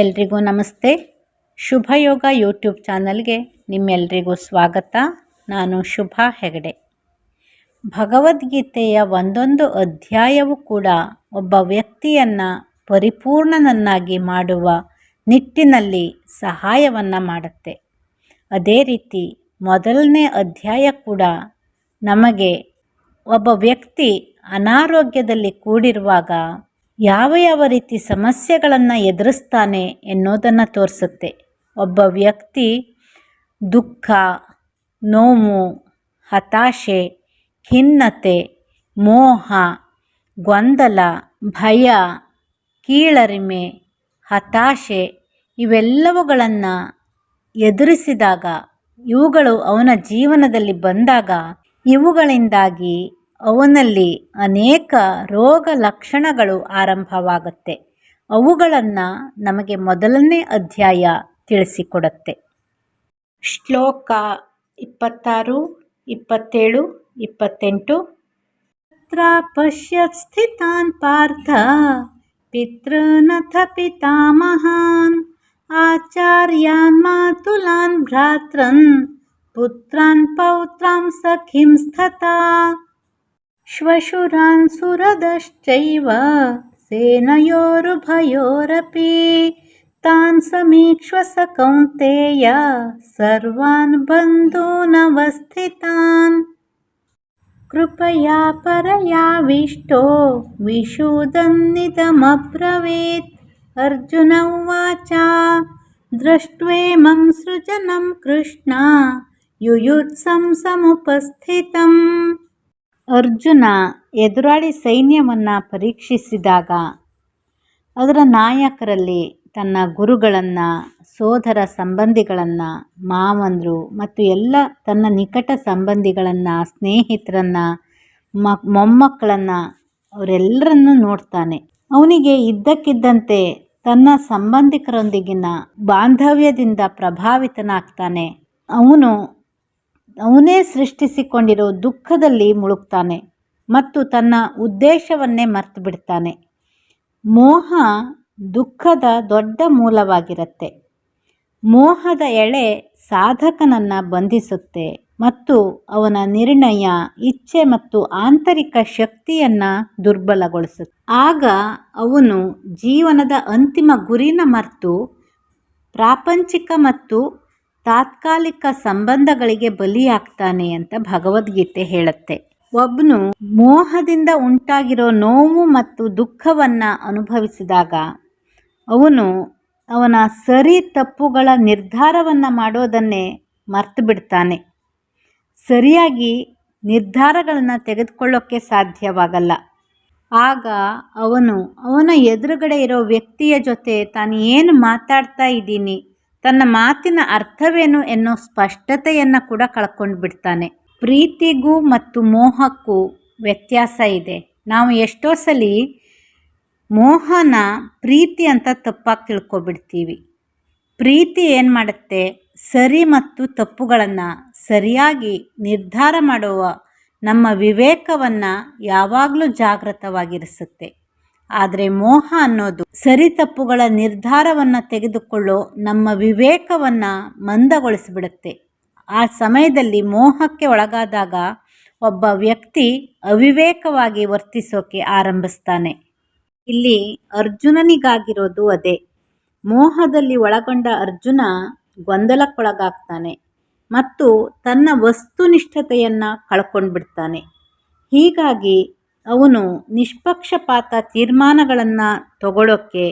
ಎಲ್ರಿಗೂ ನಮಸ್ತೆ. ಶುಭಯೋಗ ಯೂಟ್ಯೂಬ್ ಚಾನಲ್ಗೆ ನಿಮ್ಮೆಲ್ರಿಗೂ ಸ್ವಾಗತ. ನಾನು ಶುಭಾ ಹೆಗಡೆ. ಭಗವದ್ಗೀತೆಯ ಒಂದೊಂದು ಅಧ್ಯಾಯವು ಕೂಡ ಒಬ್ಬ ವ್ಯಕ್ತಿಯನ್ನು ಪರಿಪೂರ್ಣನನ್ನಾಗಿ ಮಾಡುವ ನಿಟ್ಟಿನಲ್ಲಿ ಸಹಾಯವನ್ನು ಮಾಡುತ್ತೆ. ಅದೇ ರೀತಿ ಮೊದಲನೇ ಅಧ್ಯಾಯ ಕೂಡ ನಮಗೆ ಒಬ್ಬ ವ್ಯಕ್ತಿ ಅನಾರೋಗ್ಯದಲ್ಲಿ ಕೂಡಿರುವಾಗ ಯಾವ ಯಾವ ರೀತಿ ಸಮಸ್ಯೆಗಳನ್ನು ಎದುರಿಸ್ತಾನೆ ಎನ್ನುವುದನ್ನು ತೋರಿಸುತ್ತೆ. ಒಬ್ಬ ವ್ಯಕ್ತಿ ದುಃಖ, ನೋವು, ಹತಾಶೆ, ಖಿನ್ನತೆ, ಮೋಹ, ಗೊಂದಲ, ಭಯ, ಕೀಳರಿಮೆ, ಹತಾಶೆ ಇವೆಲ್ಲವುಗಳನ್ನು ಎದುರಿಸಿದಾಗ, ಇವುಗಳು ಅವನ ಜೀವನದಲ್ಲಿ ಬಂದಾಗ ಇವುಗಳಿಂದಾಗಿ ಅವನಲ್ಲಿ ಅನೇಕ ರೋಗ ಲಕ್ಷಣಗಳು ಆರಂಭವಾಗುತ್ತೆ. ಅವುಗಳನ್ನು ನಮಗೆ ಮೊದಲನೇ ಅಧ್ಯಾಯ ತಿಳಿಸಿಕೊಡುತ್ತೆ. ಶ್ಲೋಕ ಇಪ್ಪತ್ತಾರು, ಇಪ್ಪತ್ತೇಳು, ಇಪ್ಪತ್ತೆಂಟು. ಪಶ್ಯತ್ ಸ್ಥಿತಾನ್ ಪಾರ್ಥ, ಪಿತೃನಥ ಪಿತಾಮಹಾನ್, ಆಚಾರ್ಯಾನ್ ಮಾತುಲಾನ್ ಭ್ರಾತೃನ್, ಪುತ್ರಾನ್ ಪೌತ್ರಾಂ ಸಖಿಂಸ್ತಥಾ श्वशुरान् सुरदश्चैव सेनयोरुभयोरपि तान् समीक्ष्व स कौन्तेय सर्वान् बन्धूनवस्थितान्। कृपया परयाविष्टो विशूदन्निदमब्रवीत्। अर्जुन उवाच दृष्ट्वेमं सृजनं कृष्ण युयुत्सं समुपस्थितम् ಅರ್ಜುನ ಎದುರಾಳಿ ಸೈನ್ಯವನ್ನು ಪರೀಕ್ಷಿಸಿದಾಗ ಅದರ ನಾಯಕರಲ್ಲಿ ತನ್ನ ಗುರುಗಳನ್ನು, ಸೋದರ ಸಂಬಂಧಿಗಳನ್ನು, ಮಾವಂದರು ಮತ್ತು ಎಲ್ಲ ತನ್ನ ನಿಕಟ ಸಂಬಂಧಿಗಳನ್ನು, ಸ್ನೇಹಿತರನ್ನು ಮಕ್ ಮೊಮ್ಮಕ್ಕಳನ್ನು ಅವರೆಲ್ಲರನ್ನು ನೋಡ್ತಾನೆ. ಅವನಿಗೆ ಇದ್ದಕ್ಕಿದ್ದಂತೆ ತನ್ನ ಸಂಬಂಧಿಕರೊಂದಿಗಿನ ಬಾಂಧವ್ಯದಿಂದ ಪ್ರಭಾವಿತನಾಗ್ತಾನೆ. ಅವನು ಅವನೇ ಸೃಷ್ಟಿಸಿಕೊಂಡಿರೋ ದುಃಖದಲ್ಲಿ ಮುಳುಗ್ತಾನೆ ಮತ್ತು ತನ್ನ ಉದ್ದೇಶವನ್ನೇ ಮರೆತು ಬಿಡ್ತಾನೆ. ಮೋಹ ದುಃಖದ ದೊಡ್ಡ ಮೂಲವಾಗಿರುತ್ತೆ. ಮೋಹದ ಎಳೆ ಸಾಧಕನನ್ನು ಬಂಧಿಸುತ್ತೆ ಮತ್ತು ಅವನ ನಿರ್ಣಯ, ಇಚ್ಛೆ ಮತ್ತು ಆಂತರಿಕ ಶಕ್ತಿಯನ್ನು ದುರ್ಬಲಗೊಳಿಸುತ್ತೆ. ಆಗ ಅವನು ಜೀವನದ ಅಂತಿಮ ಗುರಿನ ಮರೆತು ಪ್ರಾಪಂಚಿಕ ಮತ್ತು ತಾತ್ಕಾಲಿಕ ಸಂಬಂಧಗಳಿಗೆ ಬಲಿಯಾಗ್ತಾನೆ ಅಂತ ಭಗವದ್ಗೀತೆ ಹೇಳುತ್ತೆ. ಒಬ್ಬನು ಮೋಹದಿಂದ ಉಂಟಾಗಿರೋ ನೋವು ಮತ್ತು ದುಃಖವನ್ನು ಅನುಭವಿಸಿದಾಗ ಅವನು ಅವನ ಸರಿ ತಪ್ಪುಗಳ ನಿರ್ಧಾರವನ್ನು ಮಾಡೋದನ್ನೇ ಮರ್ತು ಬಿಡ್ತಾನೆ. ಸರಿಯಾಗಿ ನಿರ್ಧಾರಗಳನ್ನು ತೆಗೆದುಕೊಳ್ಳೋಕ್ಕೆ ಸಾಧ್ಯವಾಗಲ್ಲ. ಆಗ ಅವನು ಅವನ ಎದುರುಗಡೆ ಇರೋ ವ್ಯಕ್ತಿಯ ಜೊತೆ ತಾನು ಏನು ಮಾತಾಡ್ತಾ ಇದ್ದೀನಿ ತನ್ನ ಮಾತಿನ ಅರ್ಥವೇನು ಎನ್ನೋ ಸ್ಪಷ್ಟತೆಯನ್ನು ಕೂಡ ಕಳ್ಕೊಂಡು ಬಿಡ್ತಾನೆ. ಪ್ರೀತಿಗೂ ಮತ್ತು ಮೋಹಕ್ಕೂ ವ್ಯತ್ಯಾಸ ಇದೆ. ನಾವು ಎಷ್ಟೋ ಸಲ ಮೋಹನ ಪ್ರೀತಿ ಅಂತ ತಪ್ಪಾಗಿ ತಿಳ್ಕೊಬಿಡ್ತೀವಿ. ಪ್ರೀತಿ ಏನು ಮಾಡುತ್ತೆ? ಸರಿ ಮತ್ತು ತಪ್ಪುಗಳನ್ನು ಸರಿಯಾಗಿ ನಿರ್ಧಾರ ಮಾಡುವ ನಮ್ಮ ವಿವೇಕವನ್ನು ಯಾವಾಗಲೂ ಜಾಗೃತವಾಗಿರಿಸುತ್ತೆ ಆದರೆ ಮೋಹ ಅನ್ನೋದು ಸರಿ ತಪ್ಪುಗಳ ನಿರ್ಧಾರವನ್ನು ತೆಗೆದುಕೊಳ್ಳೋ ನಮ್ಮ ವಿವೇಕವನ್ನು ಮಂದಗೊಳಿಸಿಬಿಡುತ್ತೆ. ಆ ಸಮಯದಲ್ಲಿ ಮೋಹಕ್ಕೆ ಒಳಗಾದಾಗ ಒಬ್ಬ ವ್ಯಕ್ತಿ ಅವಿವೇಕವಾಗಿ ವರ್ತಿಸೋಕೆ ಆರಂಭಿಸ್ತಾನೆ. ಇಲ್ಲಿ ಅರ್ಜುನನಿಗಾಗಿರೋದು ಅದೇ. ಮೋಹದಲ್ಲಿ ಒಳಗೊಂಡ ಅರ್ಜುನ ಗೊಂದಲಕ್ಕೊಳಗಾಗ್ತಾನೆ ಮತ್ತು ತನ್ನ ವಸ್ತುನಿಷ್ಠತೆಯನ್ನು ಕಳ್ಕೊಂಡ್ಬಿಡ್ತಾನೆ. ಹೀಗಾಗಿ ಅವನು ನಿಷ್ಪಕ್ಷಪಾತ ತೀರ್ಮಾನಗಳನ್ನು ತಗೊಳ್ಳೋಕ್ಕೆ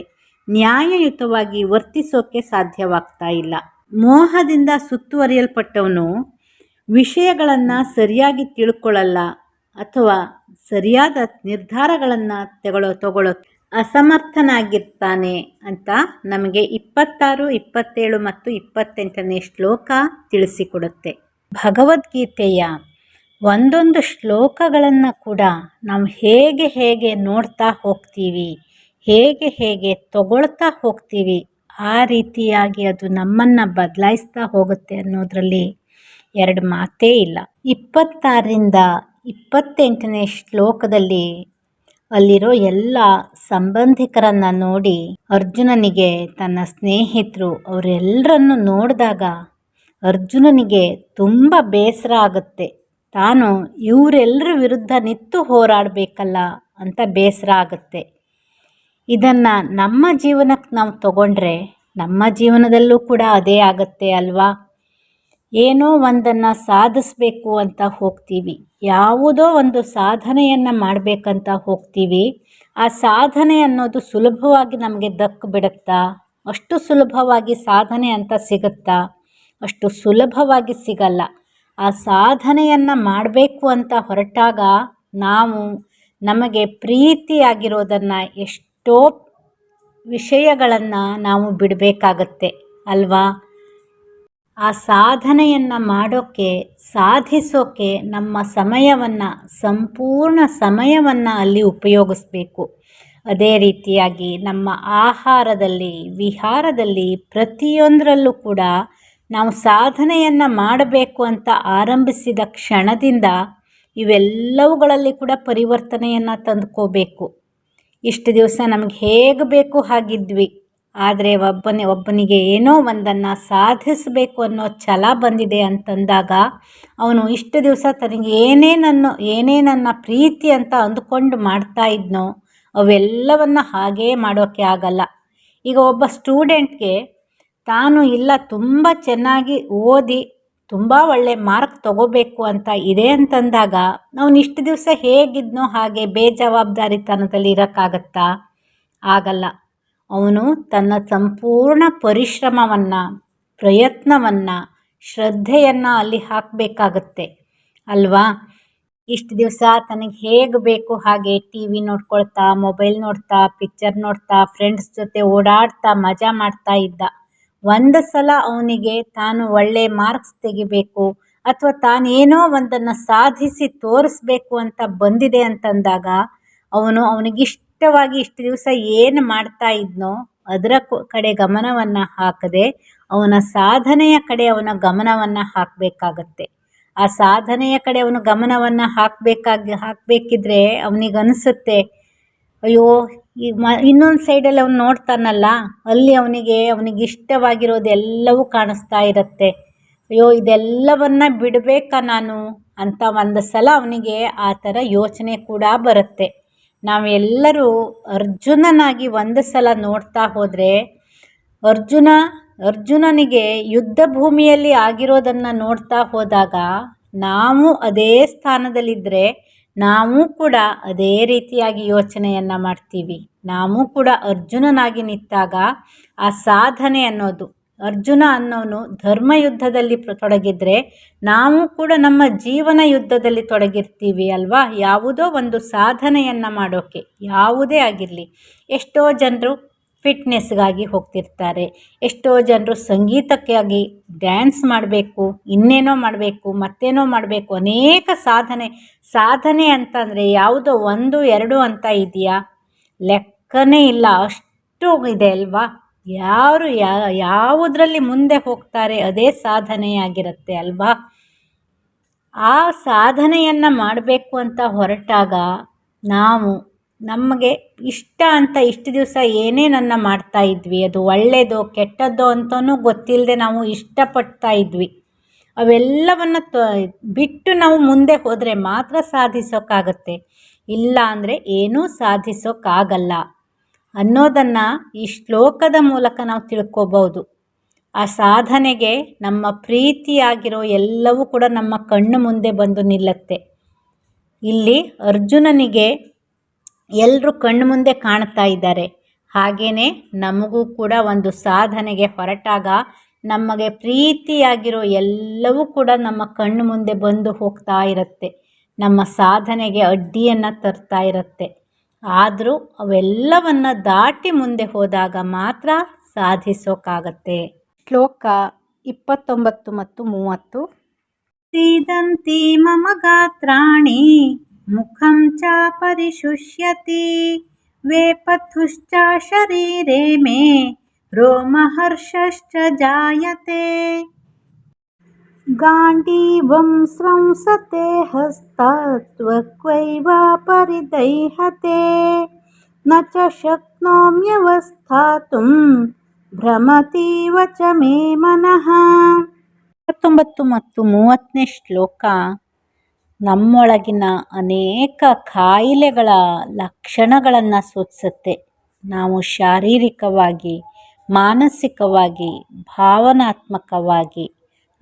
ನ್ಯಾಯಯುತವಾಗಿ ವರ್ತಿಸೋಕ್ಕೆ ಸಾಧ್ಯವಾಗ್ತಾ ಇಲ್ಲ. ಮೋಹದಿಂದ ಸುತ್ತುವರಿಯಲ್ಪಟ್ಟವನು ವಿಷಯಗಳನ್ನು ಸರಿಯಾಗಿ ತಿಳ್ಕೊಳ್ಳಲ್ಲ ಅಥವಾ ಸರಿಯಾದ ನಿರ್ಧಾರಗಳನ್ನು ತಗೊಳ್ಳೋ ತಗೊಳ್ಳೋ ಅಸಮರ್ಥನಾಗಿರ್ತಾನೆ ಅಂತ ನಮಗೆ ಇಪ್ಪತ್ತಾರು, ಇಪ್ಪತ್ತೇಳು ಮತ್ತು ಇಪ್ಪತ್ತೆಂಟನೇ ಶ್ಲೋಕ ತಿಳಿಸಿಕೊಡುತ್ತೆ. ಭಗವದ್ಗೀತೆಯ ಒಂದೊಂದು ಶ್ಲೋಕಗಳನ್ನು ಕೂಡ ನಾವು ಹೇಗೆ ಹೇಗೆ ನೋಡ್ತಾ ಹೋಗ್ತೀವಿ, ಹೇಗೆ ಹೇಗೆ ತಗೊಳ್ತಾ ಹೋಗ್ತೀವಿ, ಆ ರೀತಿಯಾಗಿ ಅದು ನಮ್ಮನ್ನು ಬದಲಾಯಿಸ್ತಾ ಹೋಗುತ್ತೆ ಅನ್ನೋದರಲ್ಲಿ ಎರಡು ಮಾತೇ ಇಲ್ಲ. ಇಪ್ಪತ್ತಾರರಿಂದ ಇಪ್ಪತ್ತೆಂಟನೇ ಶ್ಲೋಕದಲ್ಲಿ ಅಲ್ಲಿರೋ ಎಲ್ಲ ಸಂಬಂಧಿಕರನ್ನು ನೋಡಿ ಅರ್ಜುನನಿಗೆ ತನ್ನ ಸ್ನೇಹಿತರು ಅವರೆಲ್ಲರನ್ನು ನೋಡಿದಾಗ ಅರ್ಜುನನಿಗೆ ತುಂಬ ಬೇಸರ ಆಗುತ್ತೆ. ತಾನು ಇವರೆಲ್ಲರ ವಿರುದ್ಧ ನಿತ್ತು ಹೋರಾಡಬೇಕಲ್ಲ ಅಂತ ಬೇಸರ ಆಗುತ್ತೆ. ಇದನ್ನು ನಮ್ಮ ಜೀವನಕ್ಕೆ ನಾವು ತಗೊಂಡ್ರೆ ನಮ್ಮ ಜೀವನದಲ್ಲೂ ಕೂಡ ಅದೇ ಆಗುತ್ತೆ ಅಲ್ವಾ? ಏನೋ ಒಂದನ್ನು ಸಾಧಿಸಬೇಕು ಅಂತ ಹೋಗ್ತೀವಿ. ಯಾವುದೋ ಒಂದು ಸಾಧನೆಯನ್ನು ಮಾಡಬೇಕಂತ ಹೋಗ್ತೀವಿ. ಆ ಸಾಧನೆ ಅನ್ನೋದು ಸುಲಭವಾಗಿ ನಮಗೆ ದಕ್ಕ ಬಿಡುತ್ತಾ? ಅಷ್ಟು ಸುಲಭವಾಗಿ ಸಾಧನೆ ಅಂತ ಸಿಗುತ್ತಾ? ಅಷ್ಟು ಸುಲಭವಾಗಿ ಸಿಗಲ್ಲ. ಆ ಸಾಧನೆಯನ್ನು ಮಾಡಬೇಕು ಅಂತ ಹೊರಟಾಗ ನಾವು ನಮಗೆ ಪ್ರೀತಿಯಾಗಿರೋದನ್ನು ಎಷ್ಟೋ ವಿಷಯಗಳನ್ನು ನಾವು ಬಿಡಬೇಕಾಗತ್ತೆ, ಅಲ್ವಾ? ಆ ಸಾಧನೆಯನ್ನು ಮಾಡೋಕ್ಕೆ ಸಾಧಿಸೋಕ್ಕೆ ನಮ್ಮ ಸಮಯವನ್ನು, ಸಂಪೂರ್ಣ ಸಮಯವನ್ನು ಅಲ್ಲಿ ಉಪಯೋಗಿಸ್ಬೇಕು. ಅದೇ ರೀತಿಯಾಗಿ ನಮ್ಮ ಆಹಾರದಲ್ಲಿ, ವಿಹಾರದಲ್ಲಿ ಪ್ರತಿಯೊಂದರಲ್ಲೂ ಕೂಡ ನಾವು ಸಾಧನೆಯನ್ನು ಮಾಡಬೇಕು ಅಂತ ಆರಂಭಿಸಿದ ಕ್ಷಣದಿಂದ ಇವೆಲ್ಲವುಗಳಲ್ಲಿ ಕೂಡ ಪರಿವರ್ತನೆಯನ್ನು ತಂದುಕೋಬೇಕು. ಇಷ್ಟು ದಿವಸ ನಮಗೆ ಹೇಗೆ ಬೇಕು ಹಾಗಿದ್ವಿ. ಆದರೆ ಒಬ್ಬನೇ, ಒಬ್ಬನಿಗೆ ಏನೋ ಒಂದನ್ನು ಸಾಧಿಸಬೇಕು ಅನ್ನೋ ಛಲ ಬಂದಿದೆ ಅಂತಂದಾಗ ಅವನು ಇಷ್ಟು ದಿವಸ ತನಗೆ ಏನೇನನ್ನು, ಏನೇನನ್ನ ಪ್ರೀತಿ ಅಂತ ಅಂದುಕೊಂಡು ಮಾಡ್ತಾ ಇದ್ನೋ, ಅವೆಲ್ಲವನ್ನು ಹಾಗೇ ಮಾಡೋಕ್ಕೆ ಆಗಲ್ಲ. ಈಗ ಒಬ್ಬ ಸ್ಟೂಡೆಂಟ್ಗೆ ತಾನು ಇಲ್ಲ, ತುಂಬ ಚೆನ್ನಾಗಿ ಓದಿ, ತುಂಬ ಒಳ್ಳೆ ಮಾರ್ಕ್ ತಗೋಬೇಕು ಅಂತ ಇದೆ ಅಂತಂದಾಗ ಅವನು ಇಷ್ಟು ದಿವಸ ಹೇಗಿದ್ನೋ ಹಾಗೆ ಬೇಜವಾಬ್ದಾರಿತನದಲ್ಲಿ ಇರೋಕ್ಕಾಗತ್ತಾ? ಆಗಲ್ಲ. ಅವನು ತನ್ನ ಸಂಪೂರ್ಣ ಪರಿಶ್ರಮವನ್ನು, ಪ್ರಯತ್ನವನ್ನು, ಶ್ರದ್ಧೆಯನ್ನು ಅಲ್ಲಿ ಹಾಕಬೇಕಾಗತ್ತೆ. ಅಲ್ವಾ? ಇಷ್ಟು ದಿವಸ ತನಗೆ ಹೇಗೆ ಬೇಕು ಹಾಗೆ ಟಿ ವಿ ನೋಡ್ಕೊಳ್ತಾ, ಮೊಬೈಲ್ ನೋಡ್ತಾ, ಪಿಕ್ಚರ್ ನೋಡ್ತಾ, ಫ್ರೆಂಡ್ಸ್ ಜೊತೆ ಓಡಾಡ್ತಾ, ಮಜಾ ಮಾಡ್ತಾ ಇದ್ದ. ಒಂದು ಸಲ ಅವನಿಗೆ ತಾನು ಒಳ್ಳೆ ಮಾರ್ಕ್ಸ್ ತೆಗಿಬೇಕು ಅಥವಾ ತಾನೇನೋ ಒಂದನ್ನು ಸಾಧಿಸಿ ತೋರಿಸ್ಬೇಕು ಅಂತ ಬಂದಿದೆ ಅಂತಂದಾಗ ಅವನು ಅವನಿಗಿಷ್ಟವಾಗಿ ಇಷ್ಟು ದಿವಸ ಏನು ಮಾಡ್ತಾ ಇದ್ನೋ ಅದರ ಕಡೆ ಗಮನವನ್ನು ಹಾಕದೆ ಅವನ ಸಾಧನೆಯ ಕಡೆ ಅವನ ಗಮನವನ್ನು ಹಾಕಬೇಕಾಗತ್ತೆ. ಆ ಸಾಧನೆಯ ಕಡೆ ಅವನು ಗಮನವನ್ನು ಹಾಕಬೇಕಾಗಿ ಹಾಕಬೇಕಿದ್ರೆ ಅವನಿಗನ್ನಿಸುತ್ತೆ ಅಯ್ಯೋ ಈಗ ಮ, ಇನ್ನೊಂದು ಸೈಡಲ್ಲಿ ಅವ್ನು ನೋಡ್ತಾನಲ್ಲ, ಅಲ್ಲಿ ಅವನಿಗೆ ಅವನಿಗೆ ಇಷ್ಟವಾಗಿರೋದೆಲ್ಲವೂ ಕಾಣಿಸ್ತಾ ಇರುತ್ತೆ. ಅಯ್ಯೋ, ಇದೆಲ್ಲವನ್ನ ಬಿಡಬೇಕಾ ನಾನು? ಅಂತ ಒಂದು ಸಲ ಅವನಿಗೆ ಆ ಥರ ಯೋಚನೆ ಕೂಡ ಬರುತ್ತೆ. ನಾವೆಲ್ಲರೂ ಅರ್ಜುನನಾಗಿ ಒಂದು ಸಲ ನೋಡ್ತಾ ಹೋದರೆ, ಅರ್ಜುನ, ಅರ್ಜುನನಿಗೆ ಯುದ್ಧ ಭೂಮಿಯಲ್ಲಿ ಆಗಿರೋದನ್ನು ನೋಡ್ತಾ ಹೋದಾಗ, ನಾವು ಅದೇ ಸ್ಥಾನದಲ್ಲಿದ್ದರೆ ನಾವು ಕೂಡ ಅದೇ ರೀತಿಯಾಗಿ ಯೋಚನೆಯನ್ನು ಮಾಡ್ತೀವಿ. ನಾವು ಕೂಡ ಅರ್ಜುನನಾಗಿ ನಿಂತಾಗ ಆ ಸಾಧನೆ ಅನ್ನೋದು, ಅರ್ಜುನ ಅನ್ನೋನು ಧರ್ಮ ಯುದ್ಧದಲ್ಲಿ ತೊಡಗಿದ್ರೆ ನಾವು ಕೂಡ ನಮ್ಮ ಜೀವನ ಯುದ್ಧದಲ್ಲಿ ತೊಡಗಿರ್ತೀವಿ ಅಲ್ವಾ? ಯಾವುದೋ ಒಂದು ಸಾಧನೆಯನ್ನು ಮಾಡೋಕ್ಕೆ ಯಾವುದೇ ಆಗಿರಲಿ. ಎಷ್ಟೋ ಜನರು ಫಿಟ್ನೆಸ್ಗಾಗಿ ಹೋಗ್ತಿರ್ತಾರೆ. ಎಷ್ಟೋ ಜನರು ಸಂಗೀತಕ್ಕಾಗಿ ಡ್ಯಾನ್ಸ್ ಮಾಡಬೇಕು, ಇನ್ನೇನೋ ಮಾಡಬೇಕು, ಮತ್ತೇನೋ ಮಾಡಬೇಕು, ಅನೇಕ ಸಾಧನೆ. ಸಾಧನೆ ಅಂತಂದರೆ ಯಾವುದೋ ಒಂದು, ಎರಡು ಅಂತ ಇದೆಯಾ? ಲೆಕ್ಕನೇ ಇಲ್ಲ, ಅಷ್ಟು ಇದೆ ಅಲ್ವಾ? ಯಾರು ಯಾವುದರಲ್ಲಿ ಮುಂದೆ ಹೋಗ್ತಾರೆ, ಅದೇ ಸಾಧನೆಯಾಗಿರುತ್ತೆ ಅಲ್ವಾ? ಆ ಸಾಧನೆಯನ್ನು ಮಾಡಬೇಕು ಅಂತ ಹೊರಟಾಗ ನಾವು ನಮಗೆ ಇಷ್ಟ ಅಂತ ಇಷ್ಟು ದಿವಸ ಏನೇನನ್ನು ಮಾಡ್ತಾ ಇದ್ವಿ, ಅದು ಒಳ್ಳೆಯದೋ ಕೆಟ್ಟದ್ದೋ ಅಂತಲೂ ಗೊತ್ತಿಲ್ಲದೆ ನಾವು ಇಷ್ಟಪಡ್ತಾ ಇದ್ವಿ. ಅವೆಲ್ಲವನ್ನು ತ, ಬಿಟ್ಟು ನಾವು ಮುಂದೆ ಹೋದರೆ ಮಾತ್ರ ಸಾಧಿಸೋಕ್ಕಾಗತ್ತೆ ಇಲ್ಲ ಅಂದರೆ ಏನೂ ಸಾಧಿಸೋಕ್ಕಾಗಲ್ಲ ಅನ್ನೋದನ್ನು ಈ ಶ್ಲೋಕದ ಮೂಲಕ ನಾವು ತಿಳ್ಕೋಬೋದು. ಆ ಸಾಧನೆಗೆ ನಮ್ಮ ಪ್ರೀತಿಯಾಗಿರೋ ಎಲ್ಲವೂ ಕೂಡ ನಮ್ಮ ಕಣ್ಣು ಮುಂದೆ ಬಂದು ನಿಲ್ಲತ್ತೆ. ಇಲ್ಲಿ ಅರ್ಜುನನಿಗೆ ಎಲ್ಲರೂ ಕಣ್ಣು ಮುಂದೆ ಕಾಣ್ತಾ ಇದ್ದಾರೆ. ಹಾಗೆಯೇ ನಮಗೂ ಕೂಡ ಒಂದು ಸಾಧನೆಗೆ ಹೊರಟಾಗ ನಮಗೆ ಪ್ರೀತಿಯಾಗಿರೋ ಎಲ್ಲವೂ ಕೂಡ ನಮ್ಮ ಕಣ್ಣು ಮುಂದೆ ಬಂದು ಹೋಗ್ತಾ ಇರುತ್ತೆ. ನಮ್ಮ ಸಾಧನೆಗೆ ಅಡ್ಡಿಯನ್ನು ತರ್ತಾ ಇರುತ್ತೆ. ಆದರೂ ಅವೆಲ್ಲವನ್ನು ದಾಟಿ ಮುಂದೆ ಹೋದಾಗ ಮಾತ್ರ ಸಾಧಿಸೋಕ್ಕಾಗತ್ತೆ ಶ್ಲೋಕ ಇಪ್ಪತ್ತೊಂಬತ್ತು ಮತ್ತು ಮೂವತ್ತು. ಸೀದಂತಿ ಮಮ ಗಾತ್ರಾಣಿ ಮುಖಂ ಚ ಪರಿಶುಷ್ಯತಿ ವೇಪಥುಶ್ಚ ಶರೀರೆ ಮೇ ರೋಮಹರ್ಷಶ್ಚ ಜಾಯತೆ गाण्डीवं स्रंसते हस्तात्वक्वैव परिदह्यते न च शक्नोम्यवस्थातुं ಭ್ರಮತೀವ ಚ ಮೇ ಮನಃ ಇಪ್ಪತ್ತೊಂಬತ್ತು ಮತ್ತು ಮೂವತ್ತನೇ ಶ್ಲೋಕ ನಮ್ಮೊಳಗಿನ ಅನೇಕ ಕಾಯಿಲೆಗಳ ಲಕ್ಷಣಗಳನ್ನು ಸೂಚಿಸುತ್ತೆ. ನಾವು ಶಾರೀರಿಕವಾಗಿ, ಮಾನಸಿಕವಾಗಿ, ಭಾವನಾತ್ಮಕವಾಗಿ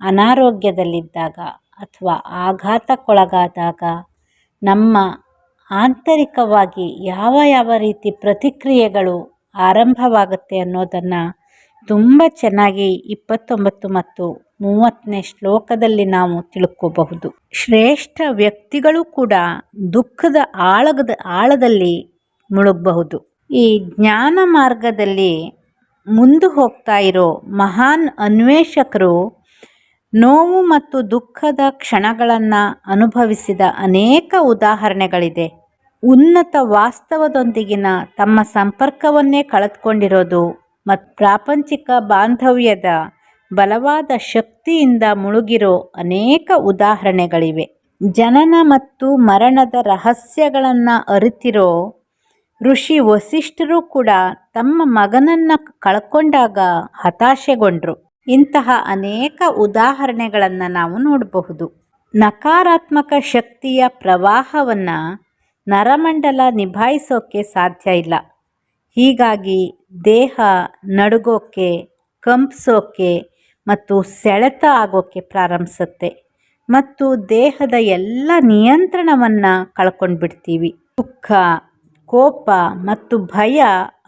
ಅನಾರೋಗ್ಯದಲ್ಲಿದ್ದಾಗ ಅಥವಾ ಆಘಾತಕ್ಕೊಳಗಾದಾಗ ನಮ್ಮ ಆಂತರಿಕವಾಗಿ ಯಾವ ಯಾವ ರೀತಿ ಪ್ರತಿಕ್ರಿಯೆಗಳು ಆರಂಭವಾಗುತ್ತೆ ಅನ್ನೋದನ್ನು ತುಂಬ ಚೆನ್ನಾಗಿ ಇಪ್ಪತ್ತೊಂಬತ್ತು ಮತ್ತು ಮೂವತ್ತನೇ ಶ್ಲೋಕದಲ್ಲಿ ನಾವು ತಿಳ್ಕೋಬಹುದು. ಶ್ರೇಷ್ಠ ವ್ಯಕ್ತಿಗಳು ಕೂಡ ದುಃಖದ ಆಳಗದ ಆಳದಲ್ಲಿ ಮುಳುಗಬಹುದು. ಈ ಜ್ಞಾನ ಮಾರ್ಗದಲ್ಲಿ ಮುಂದೆ ಹೋಗ್ತಾ ಇರೋ ಮಹಾನ್ ಅನ್ವೇಷಕರು ನೋವು ಮತ್ತು ದುಃಖದ ಕ್ಷಣಗಳನ್ನು ಅನುಭವಿಸಿದ ಅನೇಕ ಉದಾಹರಣೆಗಳಿದೆ. ಉನ್ನತ ವಾಸ್ತವದೊಂದಿಗಿನ ತಮ್ಮ ಸಂಪರ್ಕವನ್ನೇ ಕಳೆದುಕೊಂಡಿರೋದು ಮತ್ತು ಪ್ರಾಪಂಚಿಕ ಬಾಂಧವ್ಯದ ಬಲವಾದ ಶಕ್ತಿಯಿಂದ ಮುಳುಗಿರೋ ಅನೇಕ ಉದಾಹರಣೆಗಳಿವೆ. ಜನನ ಮತ್ತು ಮರಣದ ರಹಸ್ಯಗಳನ್ನು ಅರಿತಿರೋ ಋಷಿ ವಸಿಷ್ಠರು ಕೂಡ ತಮ್ಮ ಮಗನನ್ನು ಕಳ್ಕೊಂಡಾಗ ಹತಾಶೆಗೊಂಡ್ರು. ಇಂತಹ ಅನೇಕ ಉದಾಹರಣೆಗಳನ್ನು ನಾವು ನೋಡಬಹುದು. ನಕಾರಾತ್ಮಕ ಶಕ್ತಿಯ ಪ್ರವಾಹವನ್ನು ನರಮಂಡಲ ನಿಭಾಯಿಸೋಕ್ಕೆ ಸಾಧ್ಯ ಇಲ್ಲ. ಹೀಗಾಗಿ ದೇಹ ನಡುಗೋಕೆ ಕಂಪಿಸೋಕ್ಕೆ ಮತ್ತು ಸೆಳೆತ ಆಗೋಕ್ಕೆ ಪ್ರಾರಂಭಿಸುತ್ತೆ. ಮತ್ತು ದೇಹದ ಎಲ್ಲ ನಿಯಂತ್ರಣವನ್ನು ಕಳ್ಕೊಂಡ್ಬಿಡ್ತೀವಿ. ದುಃಖ, ಕೋಪ ಮತ್ತು ಭಯ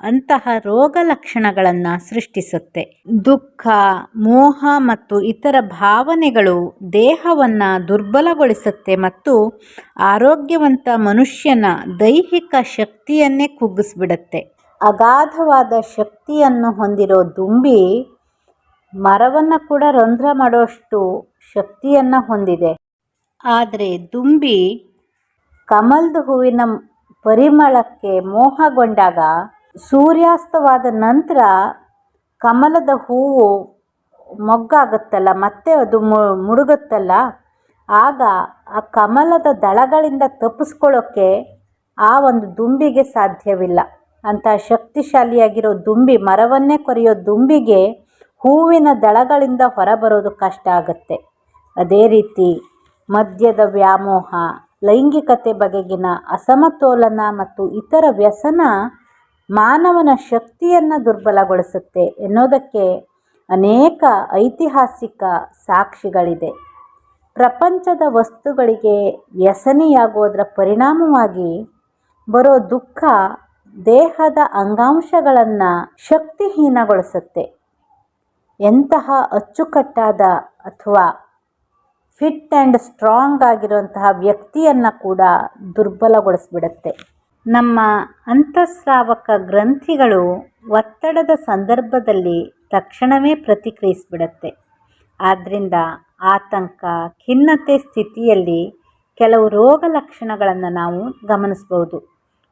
ಅಂತಹ ರೋಗ ಲಕ್ಷಣಗಳನ್ನು ಸೃಷ್ಟಿಸುತ್ತೆ. ದುಃಖ, ಮೋಹ ಮತ್ತು ಇತರ ಭಾವನೆಗಳು ದೇಹವನ್ನು ದುರ್ಬಲಗೊಳಿಸುತ್ತೆ ಮತ್ತು ಆರೋಗ್ಯವಂತ ಮನುಷ್ಯನ ದೈಹಿಕ ಶಕ್ತಿಯನ್ನೇ ಕುಗ್ಗಿಸ್ಬಿಡುತ್ತೆ. ಅಗಾಧವಾದ ಶಕ್ತಿಯನ್ನು ಹೊಂದಿರೋ ದುಂಬಿ ಮರವನ್ನು ಕೂಡ ರಂಧ್ರ ಮಾಡುವಷ್ಟು ಶಕ್ತಿಯನ್ನು ಹೊಂದಿದೆ. ಆದರೆ ದುಂಬಿ ಕಮಲದ ಹೂವಿನ ಪರಿಮಳಕ್ಕೆ ಮೋಹಗೊಂಡಾಗ ಸೂರ್ಯಾಸ್ತವಾದ ನಂತರ ಕಮಲದ ಹೂವು ಮೊಗ್ಗಾಗುತ್ತಲ್ಲ, ಮತ್ತೆ ಅದು ಮುಡುಗುತ್ತಲ್ಲ ಆಗ ಆ ಕಮಲದ ದಳಗಳಿಂದ ತಪ್ಪಿಸ್ಕೊಳ್ಳೋಕ್ಕೆ ಆ ಒಂದು ದುಂಬಿಗೆ ಸಾಧ್ಯವಿಲ್ಲ. ಅಂತ ಶಕ್ತಿಶಾಲಿಯಾಗಿರೋ ದುಂಬಿ ಮರವನ್ನೇ ಕೊರೆಯೋ ದುಂಬಿಗೆ ಹೂವಿನ ದಳಗಳಿಂದ ಹೊರಬರೋದು ಕಷ್ಟ ಆಗುತ್ತೆ. ಅದೇ ರೀತಿ ಮದ್ಯದ ವ್ಯಾಮೋಹ, ಲೈಂಗಿಕತೆ ಬಗೆಗಿನ ಅಸಮತೋಲನ ಮತ್ತು ಇತರ ವ್ಯಸನ ಮಾನವನ ಶಕ್ತಿಯನ್ನು ದುರ್ಬಲಗೊಳಿಸುತ್ತೆ ಎನ್ನೋದಕ್ಕೆ ಅನೇಕ ಐತಿಹಾಸಿಕ ಸಾಕ್ಷಿಗಳಿದೆ. ಪ್ರಪಂಚದ ವಸ್ತುಗಳಿಗೆ ವ್ಯಸನಿಯಾಗುವುದರ ಪರಿಣಾಮವಾಗಿ ಬರೋ ದುಃಖ ದೇಹದ ಅಂಗಾಂಶಗಳನ್ನು ಶಕ್ತಿಹೀನಗೊಳಿಸುತ್ತೆ. ಎಂತಹ ಅಚ್ಚುಕಟ್ಟಾದ ಅಥವಾ ಫಿಟ್ ಆ್ಯಂಡ್ ಸ್ಟ್ರಾಂಗ್ ಆಗಿರುವಂತಹ ವ್ಯಕ್ತಿಯನ್ನು ಕೂಡ ದುರ್ಬಲಗೊಳಿಸ್ಬಿಡುತ್ತೆ. ನಮ್ಮ ಅಂತಃಸ್ರಾವಕ ಗ್ರಂಥಿಗಳು ಒತ್ತಡದ ಸಂದರ್ಭದಲ್ಲಿ ತಕ್ಷಣವೇ ಪ್ರತಿಕ್ರಿಯಿಸಿಬಿಡುತ್ತೆ. ಆದ್ದರಿಂದ ಆತಂಕ, ಖಿನ್ನತೆ ಸ್ಥಿತಿಯಲ್ಲಿ ಕೆಲವು ರೋಗ ಲಕ್ಷಣಗಳನ್ನು ನಾವು ಗಮನಿಸ್ಬೋದು.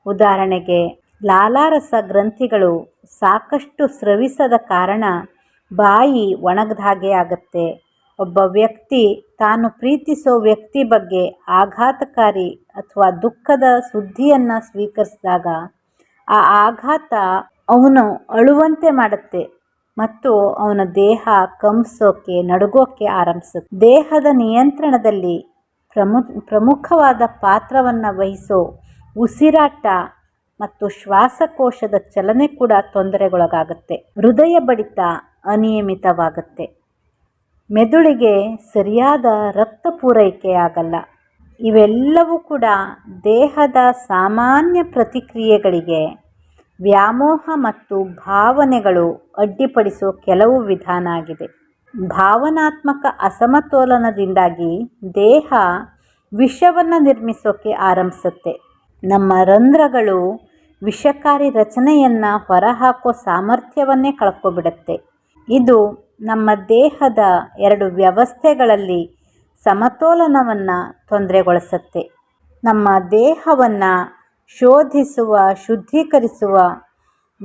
ಉದಾಹರಣೆಗೆ ಲಾಲಾರಸ ಗ್ರಂಥಿಗಳು ಸಾಕಷ್ಟು ಸ್ರವಿಸದ ಕಾರಣ ಬಾಯಿ ಒಣಗದ ಹಾಗೆ ಆಗುತ್ತೆ. ಒಬ್ಬ ವ್ಯಕ್ತಿ ತಾನು ಪ್ರೀತಿಸೋ ವ್ಯಕ್ತಿ ಬಗ್ಗೆ ಆಘಾತಕಾರಿ ಅಥವಾ ದುಃಖದ ಸುದ್ದಿಯನ್ನು ಸ್ವೀಕರಿಸಿದಾಗ ಆ ಆಘಾತ ಅವನು ಅಳುವಂತೆ ಮಾಡುತ್ತೆ ಮತ್ತು ಅವನ ದೇಹ ಕಂಪಿಸೋಕೆ ನಡುಗೋಕೆ ಆರಂಭಿಸುತ್ತೆ. ದೇಹದ ನಿಯಂತ್ರಣದಲ್ಲಿ ಪ್ರಮು, ಪ್ರಮುಖವಾದ ಪಾತ್ರವನ್ನು ವಹಿಸೋ ಉಸಿರಾಟ ಮತ್ತು ಶ್ವಾಸಕೋಶದ ಚಲನೆ ಕೂಡ ತೊಂದರೆಗೊಳಗಾಗುತ್ತೆ. ಹೃದಯ ಬಡಿತ ಅನಿಯಮಿತವಾಗುತ್ತೆ. ಮೆದುಳಿಗೆ ಸರಿಯಾದ ರಕ್ತ ಪೂರೈಕೆ ಆಗಲ್ಲ. ಇವೆಲ್ಲವೂ ಕೂಡ ದೇಹದ ಸಾಮಾನ್ಯ ಪ್ರತಿಕ್ರಿಯೆಗಳಿಗೆ ವ್ಯಾಮೋಹ ಮತ್ತು ಭಾವನೆಗಳು ಅಡ್ಡಿಪಡಿಸೋ ಕೆಲವು ವಿಧಾನ ಆಗಿದೆ. ಭಾವನಾತ್ಮಕ ಅಸಮತೋಲನದಿಂದಾಗಿ ದೇಹ ವಿಷವನ್ನು ನಿರ್ಮಿಸೋಕೆ ಆರಂಭಿಸುತ್ತೆ. ನಮ್ಮ ರಂಧ್ರಗಳು ವಿಷಕಾರಿ ರಚನೆಯನ್ನು ಹೊರಹಾಕೋ ಸಾಮರ್ಥ್ಯವನ್ನೇ ಕಳ್ಕೊಬಿಡುತ್ತೆ. ಇದು ನಮ್ಮ ದೇಹದ ಎರಡು ವ್ಯವಸ್ಥೆಗಳಲ್ಲಿ ಸಮತೋಲನವನ್ನು ತೊಂದರೆಗೊಳಿಸುತ್ತೆ. ನಮ್ಮ ದೇಹವನ್ನು ಶೋಧಿಸುವ, ಶುದ್ಧೀಕರಿಸುವ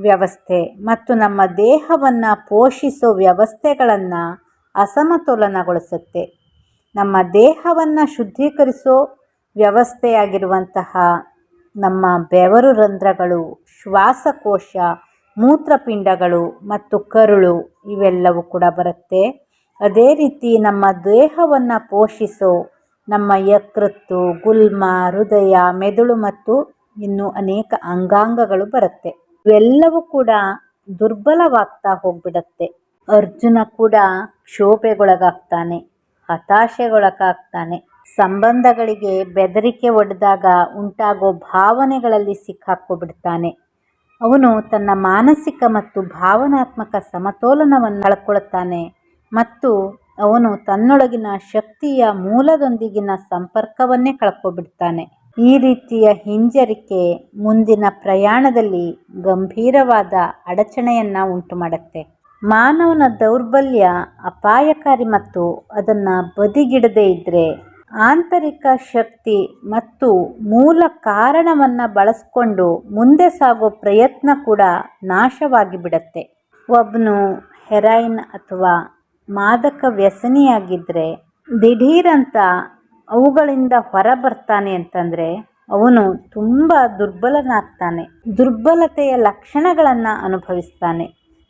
ವ್ಯವಸ್ಥೆ ಮತ್ತು ನಮ್ಮ ದೇಹವನ್ನು ಪೋಷಿಸೋ ವ್ಯವಸ್ಥೆಗಳನ್ನು ಅಸಮತೋಲನಗೊಳಿಸುತ್ತೆ. ನಮ್ಮ ದೇಹವನ್ನು ಶುದ್ಧೀಕರಿಸೋ ವ್ಯವಸ್ಥೆಯಾಗಿರುವಂತಹ ನಮ್ಮ ಬೆವರು ರಂಧ್ರಗಳು ಶ್ವಾಸಕೋಶ ಮೂತ್ರಪಿಂಡಗಳು ಮತ್ತು ಕರುಳು ಇವೆಲ್ಲವೂ ಕೂಡ ಬರುತ್ತೆ. ಅದೇ ರೀತಿ ನಮ್ಮ ದೇಹವನ್ನು ಪೋಷಿಸೋ ನಮ್ಮ ಯಕೃತ್ತು, ಗುಲ್ಮ, ಹೃದಯ, ಮೆದುಳು ಮತ್ತು ಇನ್ನು ಅನೇಕ ಅಂಗಾಂಗಗಳು ಬರುತ್ತೆ. ಇವೆಲ್ಲವೂ ಕೂಡ ದುರ್ಬಲವಾಗ್ತಾ ಹೋಗ್ಬಿಡತ್ತೆ. ಅರ್ಜುನ ಕೂಡ ಕ್ಷೋಭೆಗೊಳಗಾಗ್ತಾನೆ ಹತಾಶೆಗೊಳಗಾಗ್ತಾನೆ. ಸಂಬಂಧಗಳಿಗೆ ಬೆದರಿಕೆ ಒಡೆದಾಗ ಉಂಟಾಗೋ ಭಾವನೆಗಳಲ್ಲಿ ಸಿಕ್ಕಾಕ್ಕೊಬಿಡ್ತಾನೆ. ಅವನು ತನ್ನ ಮಾನಸಿಕ ಮತ್ತು ಭಾವನಾತ್ಮಕ ಸಮತೋಲನವನ್ನು ಕಳ್ಕೊಳ್ಳುತ್ತಾನೆ ಮತ್ತು ಅವನು ತನ್ನೊಳಗಿನ ಶಕ್ತಿಯ ಮೂಲದೊಂದಿಗಿನ ಸಂಪರ್ಕವನ್ನೇ ಕಳ್ಕೊಬಿಡ್ತಾನೆ. ಈ ರೀತಿಯ ಹಿಂಜರಿಕೆ ಮುಂದಿನ ಪ್ರಯಾಣದಲ್ಲಿ ಗಂಭೀರವಾದ ಅಡಚಣೆಯನ್ನು ಉಂಟು ಮಾಡುತ್ತೆ ಮಾನವನ ದೌರ್ಬಲ್ಯ ಅಪಾಯಕಾರಿ ಮತ್ತು ಅದನ್ನು ಬದಿಗಿಡದೇ ಇದ್ದರೆ ಆಂತರಿಕ ಶಕ್ತಿ ಮತ್ತು ಮೂಲ ಕಾರಣವನ್ನು ಬಳಸ್ಕೊಂಡು ಮುಂದೆ ಸಾಗೋ ಪ್ರಯತ್ನ ಕೂಡ ನಾಶವಾಗಿ ಬಿಡತ್ತೆ. ಒಬ್ಬನು ಹೆರಾಯಿನ್ ಅಥವಾ ಮಾದಕ ವ್ಯಸನಿಯಾಗಿದ್ದರೆ ದಿಢೀರಂತ ಅವುಗಳಿಂದ ಹೊರ ಬರ್ತಾನೆ ಅಂತಂದರೆ ಅವನು ತುಂಬ ದುರ್ಬಲನಾಗ್ತಾನೆ. ದುರ್ಬಲತೆಯ ಲಕ್ಷಣಗಳನ್ನು ಅನುಭವಿಸ್ತಾನೆ.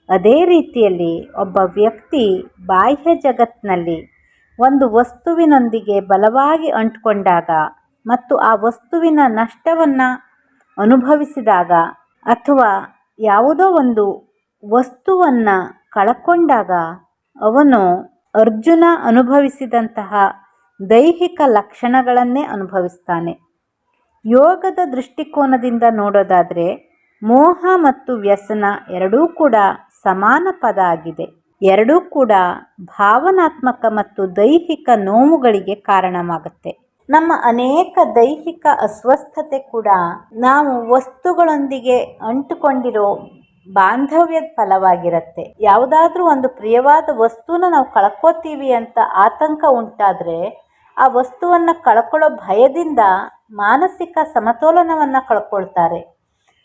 ಅದೇ ರೀತಿಯಲ್ಲಿ ಒಬ್ಬ ವ್ಯಕ್ತಿ ಬಾಹ್ಯ ಜಗತ್ತಿನಲ್ಲಿ ಒಂದು ವಸ್ತುವಿನೊಂದಿಗೆ ಬಲವಾಗಿ ಅಂಟಿಕೊಂಡಾಗ ಮತ್ತು ಆ ವಸ್ತುವಿನ ನಷ್ಟವನ್ನು ಅನುಭವಿಸಿದಾಗ ಅಥವಾ ಯಾವುದೋ ಒಂದು ವಸ್ತುವನ್ನು ಕಳಕೊಂಡಾಗ ಅವನು ಅರ್ಜುನ ಅನುಭವಿಸಿದಂತಹ ದೈಹಿಕ ಲಕ್ಷಣಗಳನ್ನೇ ಅನುಭವಿಸ್ತಾನೆ. ಯೋಗದ ದೃಷ್ಟಿಕೋನದಿಂದ ನೋಡೋದಾದರೆ ಮೋಹ ಮತ್ತು ವ್ಯಸನ ಎರಡೂ ಕೂಡ ಸಮಾನ ಪದ ಆಗಿದೆ. ಎರಡೂ ಕೂಡ ಭಾವನಾತ್ಮಕ ಮತ್ತು ದೈಹಿಕ ನೋವುಗಳಿಗೆ ಕಾರಣವಾಗುತ್ತೆ. ನಮ್ಮ ಅನೇಕ ದೈಹಿಕ ಅಸ್ವಸ್ಥತೆ ಕೂಡ ನಾವು ವಸ್ತುಗಳೊಂದಿಗೆ ಅಂಟುಕೊಂಡಿರೋ ಬಾಂಧವ್ಯದ ಫಲವಾಗಿರುತ್ತೆ. ಯಾವುದಾದ್ರೂ ಒಂದು ಪ್ರಿಯವಾದ ವಸ್ತುನ ನಾವು ಕಳ್ಕೋತೀವಿ ಅಂತ ಆತಂಕ ಉಂಟಾದರೆ ಆ ವಸ್ತುವನ್ನು ಕಳ್ಕೊಳ್ಳೋ ಭಯದಿಂದ ಮಾನಸಿಕ ಸಮತೋಲನವನ್ನು ಕಳ್ಕೊಳ್ತಾರೆ.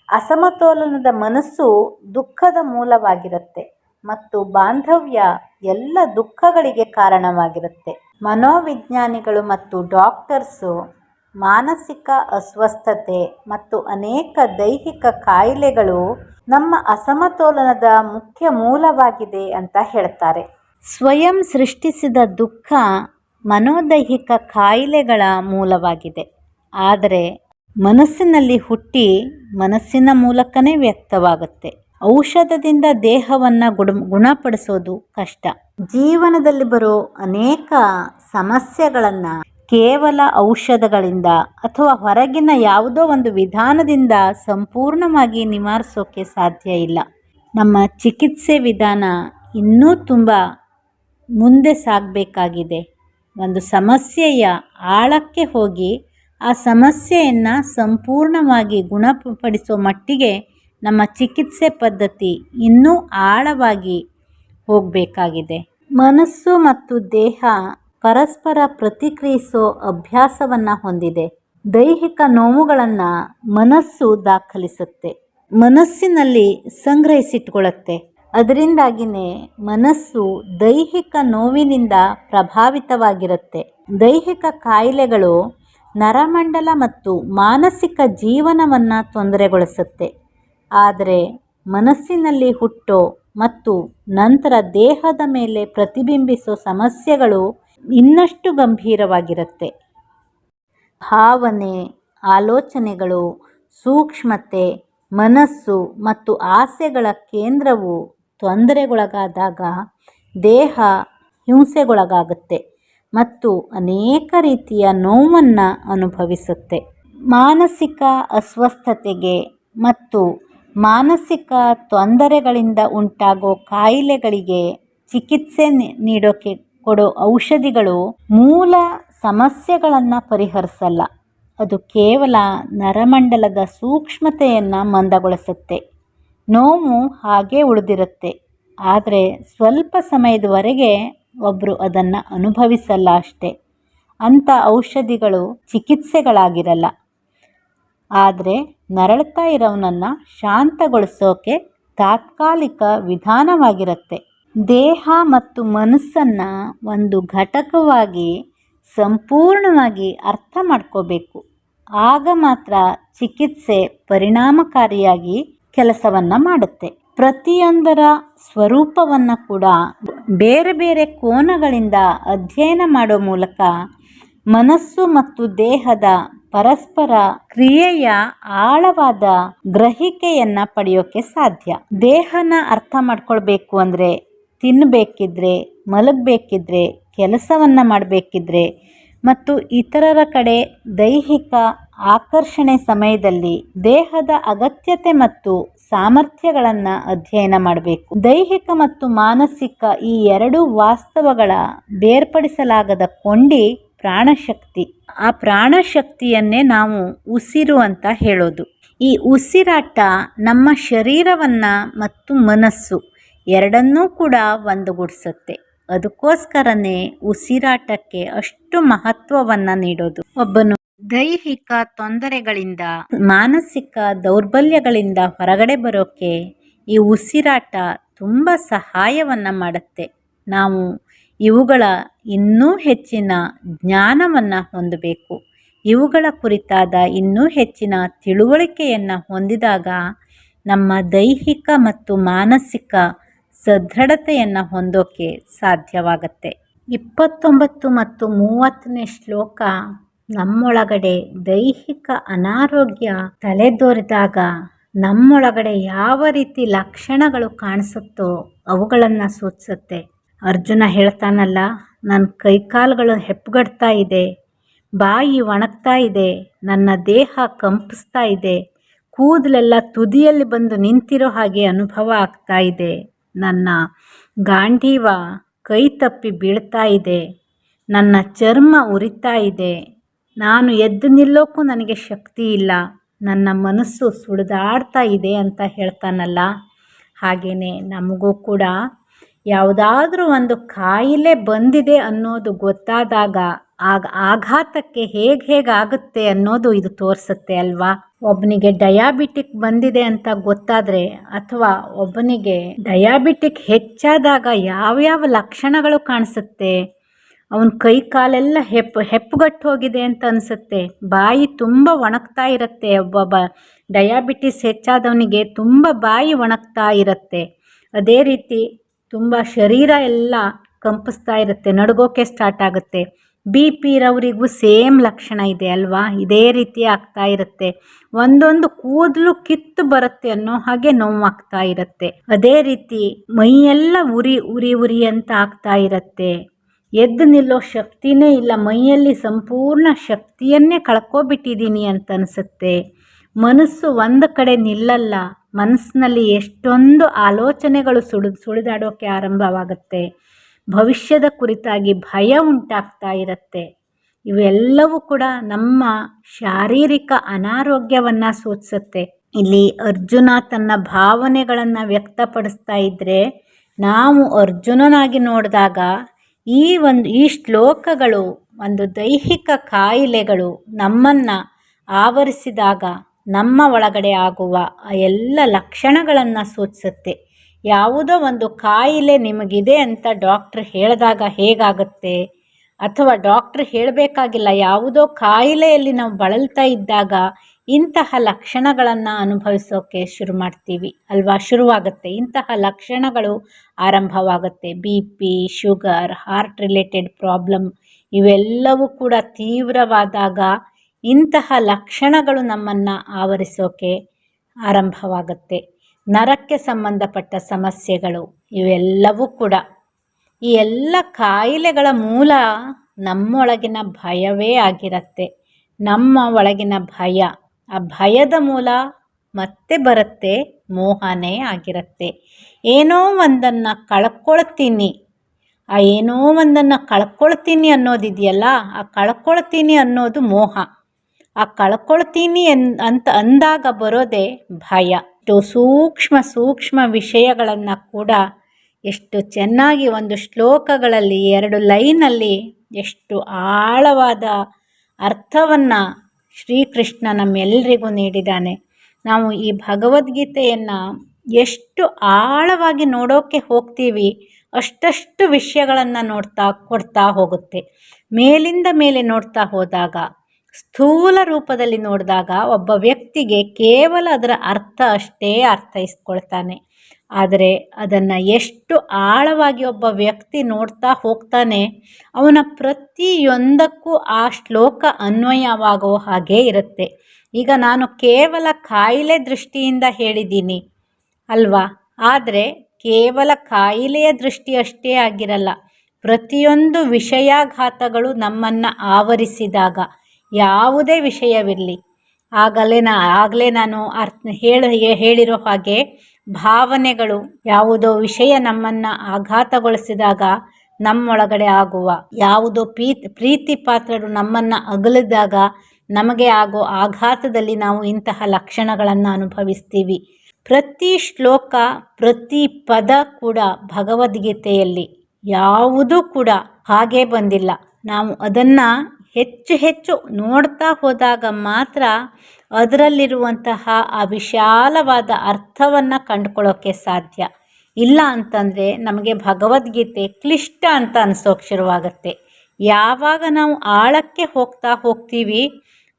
ಅಸಮತೋಲನದ ಮನಸ್ಸು ದುಃಖದ ಮೂಲವಾಗಿರುತ್ತೆ. ಮತ್ತು ಬಾಂಧವ್ಯ ಎಲ್ಲ ದುಃಖಗಳಿಗೆ ಕಾರಣವಾಗಿರುತ್ತೆ. ಮನೋವಿಜ್ಞಾನಿಗಳು ಮತ್ತು ಡಾಕ್ಟರ್ಸು ಮಾನಸಿಕ ಅಸ್ವಸ್ಥತೆ ಮತ್ತು ಅನೇಕ ದೈಹಿಕ ಕಾಯಿಲೆಗಳು ನಮ್ಮ ಅಸಮತೋಲನದ ಮುಖ್ಯ ಮೂಲವಾಗಿದೆ ಅಂತ ಹೇಳ್ತಾರೆ. ಸ್ವಯಂ ಸೃಷ್ಟಿಸಿದ ದುಃಖ ಮನೋದೈಹಿಕ ಕಾಯಿಲೆಗಳ ಮೂಲವಾಗಿದೆ. ಆದರೆ ಮನಸ್ಸಿನಲ್ಲಿ ಹುಟ್ಟಿ ಮನಸ್ಸಿನ ಮೂಲಕನೇ ವ್ಯಕ್ತವಾಗುತ್ತೆ. ಔಷಧದಿಂದ ದೇಹವನ್ನು ಗುಣ ಗುಣಪಡಿಸೋದು ಕಷ್ಟ. ಜೀವನದಲ್ಲಿ ಬರೋ ಅನೇಕ ಸಮಸ್ಯೆಗಳನ್ನು ಕೇವಲ ಔಷಧಗಳಿಂದ ಅಥವಾ ಹೊರಗಿನ ಯಾವುದೋ ಒಂದು ವಿಧಾನದಿಂದ ಸಂಪೂರ್ಣವಾಗಿ ನಿವಾರಿಸೋಕ್ಕೆ ಸಾಧ್ಯ ಇಲ್ಲ. ನಮ್ಮ ಚಿಕಿತ್ಸೆ ವಿಧಾನ ಇನ್ನೂ ತುಂಬ ಮುಂದೆ ಸಾಗಬೇಕಾಗಿದೆ. ಒಂದು ಸಮಸ್ಯೆಯ ಆಳಕ್ಕೆ ಹೋಗಿ ಆ ಸಮಸ್ಯೆಯನ್ನು ಸಂಪೂರ್ಣವಾಗಿ ಗುಣಪಡಿಸೋ ಮಟ್ಟಿಗೆ ನಮ್ಮ ಚಿಕಿತ್ಸೆ ಪದ್ಧತಿ ಇನ್ನೂ ಆಳವಾಗಿ ಹೋಗಬೇಕಾಗಿದೆ. ಮನಸ್ಸು ಮತ್ತು ದೇಹ ಪರಸ್ಪರ ಪ್ರತಿಕ್ರಿಯಿಸೋ ಅಭ್ಯಾಸವನ್ನು ಹೊಂದಿದೆ. ದೈಹಿಕ ನೋವುಗಳನ್ನು ಮನಸ್ಸು ದಾಖಲಿಸುತ್ತೆ. ಮನಸ್ಸಿನಲ್ಲಿ ಸಂಗ್ರಹಿಸಿಟ್ಕೊಳ್ಳುತ್ತೆ ಅದರಿಂದಾಗಿನೇ ಮನಸ್ಸು ದೈಹಿಕ ನೋವಿನಿಂದ ಪ್ರಭಾವಿತವಾಗಿರುತ್ತೆ. ದೈಹಿಕ ಕಾಯಿಲೆಗಳು ನರಮಂಡಲ ಮತ್ತು ಮಾನಸಿಕ ಜೀವನವನ್ನು ತೊಂದರೆಗೊಳಿಸುತ್ತೆ. ಆದರೆ ಮನಸ್ಸಿನಲ್ಲಿ ಹುಟ್ಟೋ ಮತ್ತು ನಂತರ ದೇಹದ ಮೇಲೆ ಪ್ರತಿಬಿಂಬಿಸೋ ಸಮಸ್ಯೆಗಳು ಇನ್ನಷ್ಟು ಗಂಭೀರವಾಗಿರುತ್ತೆ. ಭಾವನೆ, ಆಲೋಚನೆಗಳು, ಸೂಕ್ಷ್ಮತೆ, ಮನಸ್ಸು ಮತ್ತು ಆಸೆಗಳ ಕೇಂದ್ರವು ತೊಂದರೆಗೊಳಗಾದಾಗ ದೇಹ ಹಿಂಸೆಗೊಳಗಾಗುತ್ತೆ ಮತ್ತು ಅನೇಕ ರೀತಿಯ ನೋವನ್ನು ಅನುಭವಿಸುತ್ತೆ. ಮಾನಸಿಕ ಅಸ್ವಸ್ಥತೆಗೆ ಮತ್ತು ಮಾನಸಿಕ ತೊಂದರೆಗಳಿಂದ ಉಂಟಾಗೋ ಕಾಯಿಲೆಗಳಿಗೆ ಚಿಕಿತ್ಸೆ ನೀಡೋಕೆ ಕೊಡೋ ಔಷಧಿಗಳು ಮೂಲ ಸಮಸ್ಯೆಗಳನ್ನು ಪರಿಹರಿಸಲ್ಲ. ಅದು ಕೇವಲ ನರಮಂಡಲದ ಸೂಕ್ಷ್ಮತೆಯನ್ನು ಮಂದಗೊಳಿಸುತ್ತೆ. ನೋವು ಹಾಗೇ ಉಳಿದಿರುತ್ತೆ. ಆದರೆ ಸ್ವಲ್ಪ ಸಮಯದವರೆಗೆ ಒಬ್ಬರು ಅದನ್ನು ಅನುಭವಿಸಲ್ಲ ಅಷ್ಟೇ. ಅಂಥ ಔಷಧಿಗಳು ಚಿಕಿತ್ಸೆಗಳಾಗಿರಲ್ಲ. ಆದರೆ ನರಳ್ತಾ ಇರೋವನನ್ನು ಶಾಂತಗೊಳಿಸೋಕೆ ತಾತ್ಕಾಲಿಕ ವಿಧಾನವಾಗಿರುತ್ತೆ. ದೇಹ ಮತ್ತು ಮನಸ್ಸನ್ನು ಒಂದು ಘಟಕವಾಗಿ ಸಂಪೂರ್ಣವಾಗಿ ಅರ್ಥ ಮಾಡ್ಕೋಬೇಕು. ಆಗ ಮಾತ್ರ ಚಿಕಿತ್ಸೆ ಪರಿಣಾಮಕಾರಿಯಾಗಿ ಕೆಲಸವನ್ನು ಮಾಡುತ್ತೆ. ಪ್ರತಿಯೊಂದರ ಸ್ವರೂಪವನ್ನು ಕೂಡ ಬೇರೆ ಬೇರೆ ಕೋನಗಳಿಂದ ಅಧ್ಯಯನ ಮಾಡೋ ಮೂಲಕ ಮನಸ್ಸು ಮತ್ತು ದೇಹದ ಪರಸ್ಪರ ಕ್ರಿಯೆಯ ಆಳವಾದ ಗ್ರಹಿಕೆಯನ್ನ ಪಡೆಯೋಕೆ ಸಾಧ್ಯ. ದೇಹನ ಅರ್ಥ ಮಾಡ್ಕೊಳ್ಬೇಕು ಅಂದರೆ ತಿನ್ನಬೇಕಿದ್ರೆ ಮಲಗಬೇಕಿದ್ರೆ, ಕೆಲಸವನ್ನ ಮಾಡಬೇಕಿದ್ರೆ ಮತ್ತು ಇತರರ ಕಡೆ ದೈಹಿಕ ಆಕರ್ಷಣೆ ಸಮಯದಲ್ಲಿ ದೇಹದ ಅಗತ್ಯತೆ ಮತ್ತು ಸಾಮರ್ಥ್ಯಗಳನ್ನು ಅಧ್ಯಯನ ಮಾಡಬೇಕು. ದೈಹಿಕ ಮತ್ತು ಮಾನಸಿಕ ಈ ಎರಡು ವಾಸ್ತವಗಳ ಬೇರ್ಪಡಿಸಲಾಗದ ಕೊಂಡಿ ಪ್ರಾಣಶಕ್ತಿ. ಆ ಪ್ರಾಣಶಕ್ತಿಯನ್ನೇ ನಾವು ಉಸಿರು ಅಂತ ಹೇಳೋದು. ಈ ಉಸಿರಾಟ ನಮ್ಮ ಶರೀರವನ್ನು ಮತ್ತು ಮನಸ್ಸು ಎರಡನ್ನೂ ಕೂಡ ಒಂದುಗೂಡಿಸುತ್ತೆ. ಅದಕ್ಕೋಸ್ಕರನೇ ಉಸಿರಾಟಕ್ಕೆ ಅಷ್ಟು ಮಹತ್ವವನ್ನು ನೀಡೋದು. ಒಬ್ಬನು ದೈಹಿಕ ತೊಂದರೆಗಳಿಂದ, ಮಾನಸಿಕ ದೌರ್ಬಲ್ಯಗಳಿಂದ ಹೊರಗಡೆ ಬರೋಕ್ಕೆ ಈ ಉಸಿರಾಟ ತುಂಬ ಸಹಾಯವನ್ನು ಮಾಡುತ್ತೆ. ನಾವು ಇವುಗಳ ಇನ್ನೂ ಹೆಚ್ಚಿನ ಜ್ಞಾನವನ್ನು ಹೊಂದಬೇಕು. ಇವುಗಳ ಕುರಿತಾದ ಇನ್ನೂ ಹೆಚ್ಚಿನ ತಿಳುವಳಿಕೆಯನ್ನು ಹೊಂದಿದಾಗ ನಮ್ಮ ದೈಹಿಕ ಮತ್ತು ಮಾನಸಿಕ ಸದೃಢತೆಯನ್ನು ಹೊಂದೋಕೆ ಸಾಧ್ಯವಾಗತ್ತೆ. ಇಪ್ಪತ್ತೊಂಬತ್ತು ಮತ್ತು ಮೂವತ್ತನೇ ಶ್ಲೋಕ ನಮ್ಮೊಳಗಡೆ ದೈಹಿಕ ಅನಾರೋಗ್ಯ ತಲೆದೋರಿದಾಗ ನಮ್ಮೊಳಗಡೆ ಯಾವ ರೀತಿ ಲಕ್ಷಣಗಳು ಕಾಣಿಸುತ್ತೋ ಅವುಗಳನ್ನು ಸೂಚಿಸುತ್ತೆ. ಅರ್ಜುನ ಹೇಳ್ತಾನಲ್ಲ ನನ್ನ ಕೈಕಾಲುಗಳು ಹೆಪ್ಪುಗಟ್ತಾ ಇದೆ, ಬಾಯಿ ಒಣಗ್ತಾ ಇದೆ, ನನ್ನ ದೇಹ ಕಂಪಿಸ್ತಾ ಇದೆ, ಕೂದಲೆಲ್ಲ ತುದಿಯಲ್ಲಿ ಬಂದು ನಿಂತಿರೋ ಹಾಗೆ ಅನುಭವ ಆಗ್ತಾ ಇದೆ. ನನ್ನ ಗಾಂಡೀವ ಕೈ ತಪ್ಪಿ ಬೀಳ್ತಾ ಇದೆ, ನನ್ನ ಚರ್ಮ ಉರಿತಾ ಇದೆ, ನಾನು ಎದ್ದು ನಿಲ್ಲೋಕ್ಕೂ ನನಗೆ ಶಕ್ತಿ ಇಲ್ಲ, ನನ್ನ ಮನಸ್ಸು ಸುಳಿದಾಡ್ತಾ ಇದೆ ಅಂತ ಹೇಳ್ತಾನಲ್ಲ. ಹಾಗೆಯೇ ನಮಗೂ ಕೂಡ ಯಾವುದಾದ್ರೂ ಒಂದು ಕಾಯಿಲೆ ಬಂದಿದೆ ಅನ್ನೋದು ಗೊತ್ತಾದಾಗ ಆಗ ಆಘಾತಕ್ಕೆ ಹೇಗೆ ಆಗುತ್ತೆ ಅನ್ನೋದು ಇದು ತೋರಿಸುತ್ತೆ ಅಲ್ವಾ? ಒಬ್ಬನಿಗೆ ಡಯಾಬಿಟಿಕ್ ಬಂದಿದೆ ಅಂತ ಗೊತ್ತಾದರೆ ಅಥವಾ ಒಬ್ಬನಿಗೆ ಡಯಾಬಿಟಿಕ್ ಹೆಚ್ಚಾದಾಗ ಯಾವ್ಯಾವ ಲಕ್ಷಣಗಳು ಕಾಣಿಸುತ್ತೆ? ಅವನ ಕೈ ಕಾಲೆಲ್ಲ ಹೆಪ್ಪು ಹೆಪ್ಪುಗಟ್ಟು ಹೋಗಿದೆ ಅಂತ ಅನಿಸುತ್ತೆ. ಬಾಯಿ ತುಂಬ ಒಣಗ್ತಾ ಇರುತ್ತೆ. ಒಬ್ಬೊಬ್ಬ ಡಯಾಬಿಟಿಸ್ ಹೆಚ್ಚಾದವನಿಗೆ ತುಂಬ ಬಾಯಿ ಒಣಗ್ತಾ ಇರುತ್ತೆ. ಅದೇ ರೀತಿ ತುಂಬ ಶರೀರ ಎಲ್ಲ ಕಂಪಿಸ್ತಾ ಇರುತ್ತೆ, ನಡುಗೋಕೆ ಸ್ಟಾರ್ಟ್ ಆಗುತ್ತೆ. ಬಿ ಪಿ ಇರೋರಿಗೂ ಸೇಮ್ ಲಕ್ಷಣ ಇದೆ ಅಲ್ವಾ? ಇದೇ ರೀತಿ ಆಗ್ತಾ ಇರುತ್ತೆ. ಒಂದೊಂದು ಕೂದಲು ಕಿತ್ತು ಬರುತ್ತೆ ಅನ್ನೋ ಹಾಗೆ ನೋವಾಗ್ತಾ ಇರುತ್ತೆ. ಅದೇ ರೀತಿ ಮೈಯೆಲ್ಲ ಉರಿ ಉರಿ ಉರಿ ಅಂತ ಆಗ್ತಾ ಇರುತ್ತೆ. ಎದ್ದು ನಿಲ್ಲೋ ಶಕ್ತಿನೇ ಇಲ್ಲ. ಮೈಯಲ್ಲಿ ಸಂಪೂರ್ಣ ಶಕ್ತಿಯನ್ನೇ ಕಳ್ಕೊಬಿಟ್ಟಿದ್ದೀನಿ ಅಂತ ಅನಿಸುತ್ತೆ. ಮನಸ್ಸು ಒಂದು ಕಡೆ ನಿಲ್ಲಲ್ಲ. ಮನಸ್ಸಿನಲ್ಲಿ ಎಷ್ಟೊಂದು ಆಲೋಚನೆಗಳು ಸುಳಿ ಸುಳಿದಾಡೋಕ್ಕೆ ಆರಂಭವಾಗುತ್ತೆ. ಭವಿಷ್ಯದ ಕುರಿತಾಗಿ ಭಯ ಉಂಟಾಗ್ತಾ ಇರುತ್ತೆ. ಇವೆಲ್ಲವೂ ಕೂಡ ನಮ್ಮ ಶಾರೀರಿಕ ಅನಾರೋಗ್ಯವನ್ನು ಸೂಚಿಸುತ್ತೆ. ಇಲ್ಲಿ ಅರ್ಜುನ ತನ್ನ ಭಾವನೆಗಳನ್ನು ವ್ಯಕ್ತಪಡಿಸ್ತಾ ಇದ್ದರೆ ನಾವು ಅರ್ಜುನನಾಗಿ ನೋಡಿದಾಗ ಈ ಒಂದು, ಈ ಶ್ಲೋಕಗಳು, ಒಂದು ದೈಹಿಕ ಕಾಯಿಲೆಗಳು ನಮ್ಮನ್ನು ಆವರಿಸಿದಾಗ ನಮ್ಮ ಒಳಗಡೆ ಆಗುವ ಎಲ್ಲ ಲಕ್ಷಣಗಳನ್ನು ಸೂಚಿಸುತ್ತೆ. ಯಾವುದೋ ಒಂದು ಕಾಯಿಲೆ ನಿಮಗಿದೆ ಅಂತ ಡಾಕ್ಟ್ರ್ ಹೇಳಿದಾಗ ಹೇಗಾಗುತ್ತೆ? ಅಥವಾ ಡಾಕ್ಟ್ರ್ ಹೇಳಬೇಕಾಗಿಲ್ಲ, ಯಾವುದೋ ಕಾಯಿಲೆಯಲ್ಲಿ ನಾವು ಬಳಲ್ತಾ ಇದ್ದಾಗ ಇಂತಹ ಲಕ್ಷಣಗಳನ್ನು ಅನುಭವಿಸೋಕೆ ಶುರು ಮಾಡ್ತೀವಿ ಅಲ್ವಾ? ಶುರುವಾಗುತ್ತೆ. ಇಂತಹ ಲಕ್ಷಣಗಳು ಆರಂಭವಾಗುತ್ತೆ. B P, sugar, heart related problem ಇವೆಲ್ಲವೂ ಕೂಡ ತೀವ್ರವಾದಾಗ ಇಂತಹ ಲಕ್ಷಣಗಳು ನಮ್ಮನ್ನು ಆವರಿಸೋಕೆ ಆರಂಭವಾಗುತ್ತೆ. ನರಕ್ಕೆ ಸಂಬಂಧಪಟ್ಟ ಸಮಸ್ಯೆಗಳು ಇವೆಲ್ಲವೂ ಕೂಡ. ಈ ಎಲ್ಲ ಕಾಯಿಲೆಗಳ ಮೂಲ ನಮ್ಮೊಳಗಿನ ಭಯವೇ ಆಗಿರುತ್ತೆ. ನಮ್ಮ ಒಳಗಿನ ಭಯ. ಆ ಭಯದ ಮೂಲ ಮತ್ತೆ ಬರುತ್ತೆ, ಮೋಹನೇ ಆಗಿರುತ್ತೆ. ಏನೋ ಒಂದನ್ನು ಕಳ್ಕೊಳ್ತೀನಿ. ಆ ಏನೋ ಒಂದನ್ನು ಕಳ್ಕೊಳ್ತೀನಿ ಅನ್ನೋದಿದೆಯಲ್ಲ, ಆ ಕಳ್ಕೊಳ್ತೀನಿ ಅನ್ನೋದು ಮೋಹ. ಆ ಕಳ್ಕೊಳ್ತೀನಿ ಎನ್, ಅಂತ ಅಂದಾಗ ಬರೋದೇ ಭಯ. ಇಷ್ಟು ಸೂಕ್ಷ್ಮ ಸೂಕ್ಷ್ಮ ವಿಷಯಗಳನ್ನು ಕೂಡ ಎಷ್ಟು ಚೆನ್ನಾಗಿ ಒಂದು ಶ್ಲೋಕಗಳಲ್ಲಿ, ಎರಡು ಲೈನಲ್ಲಿ ಎಷ್ಟು ಆಳವಾದ ಅರ್ಥವನ್ನು ಶ್ರೀಕೃಷ್ಣ ನಮ್ಮೆಲ್ಲರಿಗೂ ನೀಡಿದ್ದಾನೆ. ನಾವು ಈ ಭಗವದ್ಗೀತೆಯನ್ನು ಎಷ್ಟು ಆಳವಾಗಿ ನೋಡೋಕ್ಕೆ ಹೋಗ್ತೀವಿ, ಅಷ್ಟಷ್ಟು ವಿಷಯಗಳನ್ನು ನೋಡ್ತಾ, ಕೊಡ್ತಾ ಹೋಗುತ್ತೆ. ಮೇಲಿಂದ ಮೇಲೆ ನೋಡ್ತಾ ಹೋದಾಗ ಸ್ಥೂಲ ರೂಪದಲ್ಲಿ ನೋಡಿದಾಗ ಒಬ್ಬ ವ್ಯಕ್ತಿಗೆ ಕೇವಲ ಅದರ ಅರ್ಥ ಅಷ್ಟೇ ಅರ್ಥೈಸ್ಕೊಳ್ತಾನೆ. ಆದರೆ ಅದನ್ನು ಎಷ್ಟು ಆಳವಾಗಿ ಒಬ್ಬ ವ್ಯಕ್ತಿ ನೋಡ್ತಾ ಹೋಗ್ತಾನೆ, ಅವನ ಪ್ರತಿಯೊಂದಕ್ಕೂ ಆ ಶ್ಲೋಕ ಅನ್ವಯವಾಗೋ ಹಾಗೆ ಇರುತ್ತೆ. ಈಗ ನಾನು ಕೇವಲ ಕಾಯಿಲೆ ದೃಷ್ಟಿಯಿಂದ ಹೇಳಿದ್ದೀನಿ ಅಲ್ವಾ? ಆದರೆ ಕೇವಲ ಕಾಯಿಲೆಯ ದೃಷ್ಟಿ ಅಷ್ಟೇ ಆಗಿರಲ್ಲ, ಪ್ರತಿಯೊಂದು ವಿಷಯಾಘಾತಗಳು ನಮ್ಮನ್ನು ಆವರಿಸಿದಾಗ ಯಾವುದೇ ವಿಷಯವಿರಲಿ. ಆಗಲೇ ನಾ, ಆಗಲೇ ನಾನು ಅರ್ಥ ಹೇಳ ಹೇಳಿರೋ ಹಾಗೆ ಭಾವನೆಗಳು ಯಾವುದೋ ವಿಷಯ ನಮ್ಮನ್ನು ಆಘಾತಗೊಳಿಸಿದಾಗ ನಮ್ಮೊಳಗಡೆ ಆಗುವ ಯಾವುದೋ ಪ್ರೀತಿ ಪ್ರೀತಿ ಪಾತ್ರರು ನಮ್ಮನ್ನು ಅಗಲಿದಾಗ ನಮಗೆ ಆಗೋ ಆಘಾತದಲ್ಲಿ ನಾವು ಇಂತಹ ಲಕ್ಷಣಗಳನ್ನು ಅನುಭವಿಸ್ತೀವಿ. ಪ್ರತಿ ಶ್ಲೋಕ, ಪ್ರತಿ ಪದ ಕೂಡ ಭಗವದ್ಗೀತೆಯಲ್ಲಿ ಯಾವುದೂ ಕೂಡ ಹಾಗೆ ಬಂದಿಲ್ಲ. ನಾವು ಅದನ್ನು ಹೆಚ್ಚು ಹೆಚ್ಚು ನೋಡ್ತಾ ಹೋದಾಗ ಮಾತ್ರ ಅದರಲ್ಲಿರುವಂತಹ ಆ ವಿಶಾಲವಾದ ಅರ್ಥವನ್ನು ಕಂಡುಕೊಳ್ಳೋಕ್ಕೆ ಸಾಧ್ಯ. ಇಲ್ಲ ಅಂತಂದರೆ ನಮಗೆ ಭಗವದ್ಗೀತೆ ಕ್ಲಿಷ್ಟ ಅಂತ ಅನ್ಸೋಕೆ ಶುರುವಾಗುತ್ತೆ. ಯಾವಾಗ ನಾವು ಆಳಕ್ಕೆ ಹೋಗ್ತಾ ಹೋಗ್ತೀವಿ,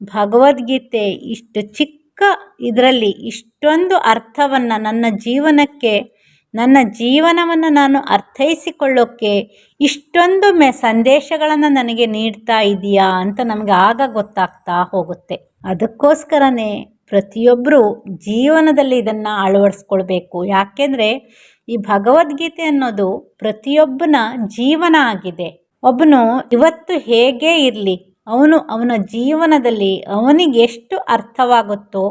ಭಗವದ್ಗೀತೆ ಇಷ್ಟು ಚಿಕ್ಕ, ಇದರಲ್ಲಿ ಇಷ್ಟೊಂದು ಅರ್ಥವನ್ನು ನನ್ನ ಜೀವನಕ್ಕೆ ನನ್ನ ಜೀವನವನ್ನು ನಾನು ಅರ್ಥೈಸಿಕೊಳ್ಳೋಕ್ಕೆ ಇಷ್ಟೊಂದು ಮೆ ಸಂದೇಶಗಳನ್ನು ನನಗೆ ನೀಡ್ತಾ ಇದೆಯಾ ಅಂತ ನಮಗೆ ಆಗ ಗೊತ್ತಾಗ್ತಾ ಹೋಗುತ್ತೆ. ಅದಕ್ಕೋಸ್ಕರನೇ ಪ್ರತಿಯೊಬ್ಬರು ಜೀವನದಲ್ಲಿ ಇದನ್ನು ಅಳವಡಿಸ್ಕೊಳ್ಬೇಕು. ಯಾಕೆಂದರೆ ಈ ಭಗವದ್ಗೀತೆ ಅನ್ನೋದು ಪ್ರತಿಯೊಬ್ಬನ ಜೀವನ ಆಗಿದೆ. ಒಬ್ಬನು ಇವತ್ತು ಹೇಗೆ ಇರಲಿ, ಅವನು ಅವನ ಜೀವನದಲ್ಲಿ ಅವನಿಗೆ ಎಷ್ಟು ಅರ್ಥವಾಗುತ್ತೋ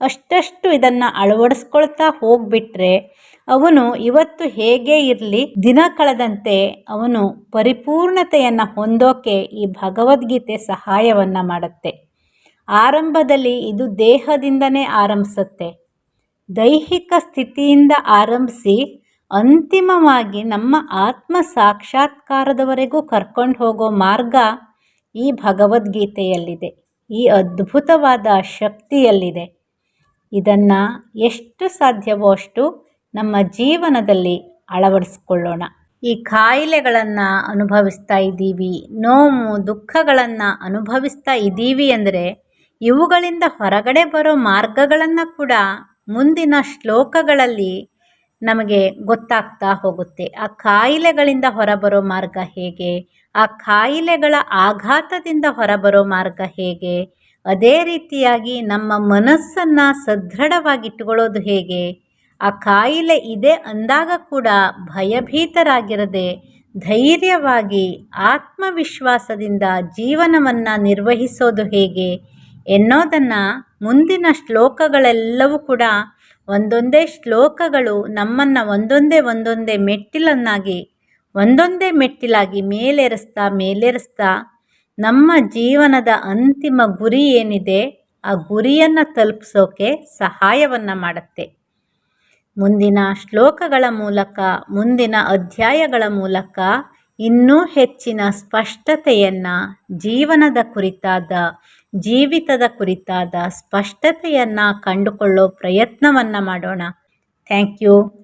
ಅಷ್ಟಷ್ಟು ಇದನ್ನು ಅಳವಡಿಸ್ಕೊಳ್ತಾ ಹೋಗ್ಬಿಟ್ರೆ ಅವನು ಇವತ್ತು ಹೇಗೆ ಇರಲಿ ದಿನ ಕಳೆದಂತೆ ಅವನು ಪರಿಪೂರ್ಣತೆಯನ್ನು ಹೊಂದೋಕೆ ಈ ಭಗವದ್ಗೀತೆ ಸಹಾಯವನ್ನು ಮಾಡುತ್ತೆ. ಆರಂಭದಲ್ಲಿ ಇದು ದೇಹದಿಂದನೇ ಆರಂಭಿಸುತ್ತೆ. ದೈಹಿಕ ಸ್ಥಿತಿಯಿಂದ ಆರಂಭಿಸಿ ಅಂತಿಮವಾಗಿ ನಮ್ಮ ಆತ್ಮ ಸಾಕ್ಷಾತ್ಕಾರದವರೆಗೂ ಕರ್ಕೊಂಡು ಹೋಗೋ ಮಾರ್ಗ ಈ ಭಗವದ್ಗೀತೆಯಲ್ಲಿದೆ. ಈ ಅದ್ಭುತವಾದ ಶಕ್ತಿಯಲ್ಲಿದೆ. ಇದನ್ನು ಎಷ್ಟು ಸಾಧ್ಯವೋ ಅಷ್ಟು ನಮ್ಮ ಜೀವನದಲ್ಲಿ ಅಳವಡಿಸ್ಕೊಳ್ಳೋಣ. ಈ ಕಾಯಿಲೆಗಳನ್ನು ಅನುಭವಿಸ್ತಾ ಇದ್ದೀವಿ. ನೋವು, ದುಃಖಗಳನ್ನು ಅನುಭವಿಸ್ತಾ ಇದ್ದೀವಿ ಅಂದರೆ ಇವುಗಳಿಂದ ಹೊರಗಡೆ ಬರೋ ಮಾರ್ಗಗಳನ್ನು ಕೂಡ ಮುಂದಿನ ಶ್ಲೋಕಗಳಲ್ಲಿ ನಮಗೆ ಗೊತ್ತಾಗ್ತಾ ಹೋಗುತ್ತೆ. ಆ ಕಾಯಿಲೆಗಳಿಂದ ಹೊರಬರೋ ಮಾರ್ಗ ಹೇಗೆ? ಆ ಕಾಯಿಲೆಗಳ ಆಘಾತದಿಂದ ಹೊರಬರೋ ಮಾರ್ಗ ಹೇಗೆ? ಅದೇ ರೀತಿಯಾಗಿ ನಮ್ಮ ಮನಸ್ಸನ್ನು ಸದೃಢವಾಗಿಟ್ಟುಕೊಳ್ಳೋದು ಹೇಗೆ? ಆ ಕಾಯಿಲೆ ಇದೆ ಅಂದಾಗ ಕೂಡ ಭಯಭೀತರಾಗಿರದೆ ಧೈರ್ಯವಾಗಿ ಆತ್ಮವಿಶ್ವಾಸದಿಂದ ಜೀವನವನ್ನು ನಿರ್ವಹಿಸೋದು ಹೇಗೆ ಎನ್ನೋದನ್ನು ಮುಂದಿನ ಶ್ಲೋಕಗಳೆಲ್ಲವೂ ಕೂಡ ಒಂದೊಂದೇ ಶ್ಲೋಕಗಳು ನಮ್ಮನ್ನು ಒಂದೊಂದೇ ಒಂದೊಂದೇ ಮೆಟ್ಟಿಲನ್ನಾಗಿ, ಒಂದೊಂದೇ ಮೆಟ್ಟಿಲಾಗಿ ಮೇಲೇರಿಸ್ತಾ ಮೇಲೇರಿಸ್ತಾ ನಮ್ಮ ಜೀವನದ ಅಂತಿಮ ಗುರಿ ಏನಿದೆ ಆ ಗುರಿಯನ್ನು ತಲುಪಿಸೋಕೆ ಸಹಾಯವನ್ನು ಮಾಡುತ್ತೆ. ಮುಂದಿನ ಶ್ಲೋಕಗಳ ಮೂಲಕ, ಮುಂದಿನ ಅಧ್ಯಾಯಗಳ ಮೂಲಕ ಇನ್ನೂ ಹೆಚ್ಚಿನ ಸ್ಪಷ್ಟತೆಯನ್ನು, ಜೀವನದ ಕುರಿತಾದ, ಜೀವಿತದ ಕುರಿತಾದ ಸ್ಪಷ್ಟತೆಯನ್ನು ಕಂಡುಕೊಳ್ಳೋ ಪ್ರಯತ್ನವನ್ನು ಮಾಡೋಣ. Thank you